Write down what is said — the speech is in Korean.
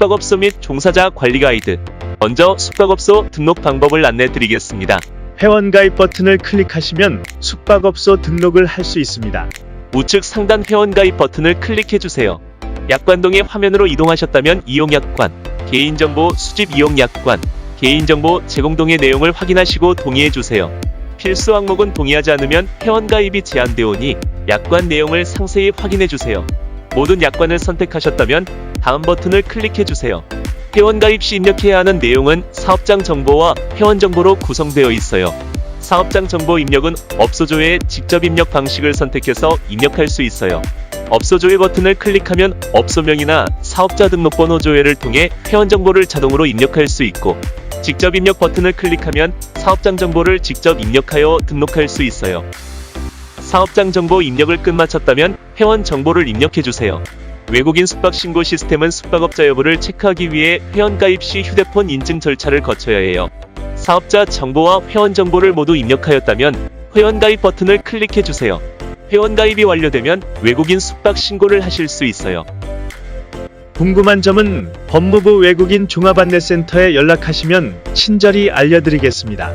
숙박업소 및 종사자 관리 가이드. 먼저 숙박업소 등록 방법을 안내 드리겠습니다. 회원가입 버튼을 클릭하시면 숙박업소 등록을 할 수 있습니다. 우측 상단 회원가입 버튼을 클릭해주세요. 약관동의 화면으로 이동하셨다면 이용약관, 개인정보 수집 이용약관, 개인정보 제공동의 내용을 확인하시고 동의해주세요. 필수 항목은 동의하지 않으면 회원가입이 제한되오니 약관 내용을 상세히 확인해주세요. 모든 약관을 선택하셨다면 다음 버튼을 클릭해주세요. 회원가입 시 입력해야 하는 내용은 사업장 정보와 회원 정보로 구성되어 있어요. 사업장 정보 입력은 업소조회의 직접 입력 방식을 선택해서 입력할 수 있어요. 업소조회 버튼을 클릭하면 업소명이나 사업자 등록번호 조회를 통해 회원 정보를 자동으로 입력할 수 있고 직접 입력 버튼을 클릭하면 사업장 정보를 직접 입력하여 등록할 수 있어요. 사업장 정보 입력을 끝마쳤다면 회원 정보를 입력해 주세요. 외국인 숙박 신고 시스템은 숙박업자 여부를 체크하기 위해 회원 가입 시 휴대폰 인증 절차를 거쳐야 해요. 사업자 정보와 회원 정보를 모두 입력하였다면 회원 가입 버튼을 클릭해 주세요. 회원 가입이 완료되면 외국인 숙박 신고를 하실 수 있어요. 궁금한 점은 법무부 외국인 종합안내센터에 연락하시면 친절히 알려드리겠습니다.